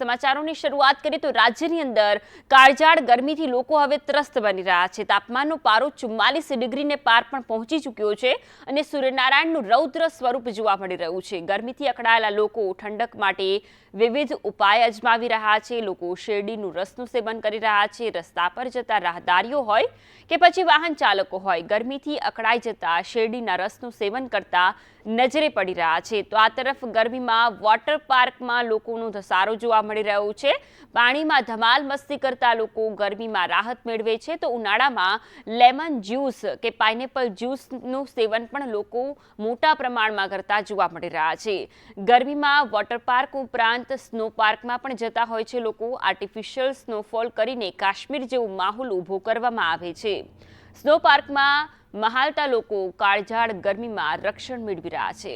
સમાચારોની શરૂઆત કરીએ તો રાજ્યની અંદર કાળજાળ ગરમીથી લોકો હવે ત્રસ્ત બની રહ્યા છે. તાપમાનનો પારો ચુમ્માલીસ ડિગ્રીને પાર પણ પહોંચી ચૂક્યો છે અને સૂર્યનારાયણનું રૌદ્ર સ્વરૂપ જોવા મળી રહ્યું છે. ગરમીથી અકળાયેલા લોકો ઠંડક માટે વિવિધ ઉપાય અજમાવી રહ્યા છે. લોકો શેરડીનું રસનું સેવન કરી રહ્યા છે. રસ્તા પર જતા રાહદારીઓ હોય કે પછી વાહન ચાલકો હોય, ગરમીથી અકળાઈ જતા શેરડીના રસનું સેવન કરતા નજરે પડી રહ્યા છે. તો આ તરફ ગરમીમાં વોટર પાર્કમાં લોકોનો ધસારો જોવા મળી રહ્યો છે. પાણીમાં ધમાલ મસ્તી કરતા લોકો ગરમીમાં રાહત મેળવે છે. તો ઉનાળામાં લેમન જ્યુસ કે પાઇનેપલ જ્યુસનું સેવન પણ લોકો મોટા પ્રમાણમાં કરતા જોવા મળી રહ્યા છે. ગરમીમાં વોટર પાર્ક ઉપરાંત સ્નો પાર્કમાં પણ જતા હોય છે લોકો. આર્ટિફિશિયલ સ્નોફોલ કરીને કાશ્મીર જેવું માહોલ ઊભો કરવામાં આવે છે. સ્નો પાર્કમાં મહાલતા લોકો કાળઝાળ ગરમીમાં રક્ષણ મેળવી રહ્યા છે.